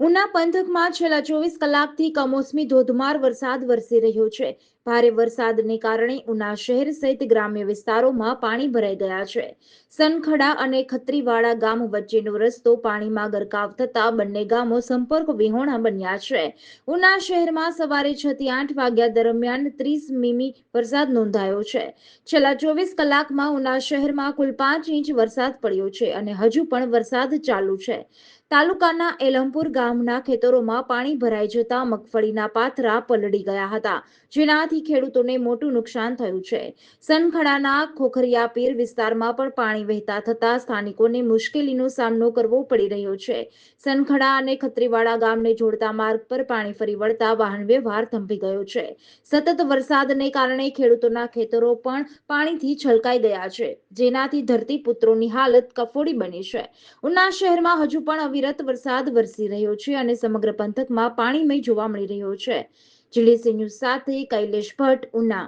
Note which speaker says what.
Speaker 1: ઉના પંથકમાં છેલ્લા ચોવીસ કલાકથી કમોસમી ધોધમાર વરસાદ વરસી રહ્યો છે. ભારે વરસાદને કારણે ઉના શહેર સહિત ગ્રામ્ય વિસ્તારોમાં પાણી ભરાઈ ગયા છે. સનખડા અને ખત્રીવાડા ગામ વચ્ચેનો રસ્તો પાણીમાં ગરકાવ થતા બંને ગામો સંપર્ક વિહોણા બન્યા છે. ઉના શહેરમાં સવારે છ થી આઠ વાગ્યા દરમિયાન ત્રીસ મીમી વરસાદ નોંધાયો છે. છેલ્લા ચોવીસ કલાકમાં ઉના શહેરમાં કુલ પાંચ ઇંચ વરસાદ પડ્યો છે અને હજુ પણ વરસાદ ચાલુ છે. તાલુકાના એલમપુર ગામના ખેતરોમાં પાણી ભરાઈ જતા મગફળીના પાથરા પલળી ગયા હતા. જેનાથી ખેડૂતોને મોટું નુકસાન થયું છે. સનખડાના ખોખરિયાપીર વિસ્તારમાં પણ પાણી વહેતા થતા સ્થાનિકોને મુશ્કેલીનો સામનો કરવો પડી રહ્યો છે. સનખડા અને ખત્રીવાડા ગામને જોડતા માર્ગ પર પાણી ફરી વળતા વાહન વ્યવહાર થંભી ગયો છે. સતત વરસાદને કારણે ખેડૂતોના ખેતરો પણ પાણીથી છલકાઈ ગયા છે, જેનાથી ધરતીપુત્રોની હાલત કફોડી બની છે. ઉના શહેરમાં હજુ પણ અવિરત વરસાદ વરસી રહ્યો છે અને સમગ્ર પંથકમાં પાણીમય જોવા મળી રહ્યો છે. જીડીસી ન્યૂઝ સાથે કૈલેશ ભટ્ટ ઉના.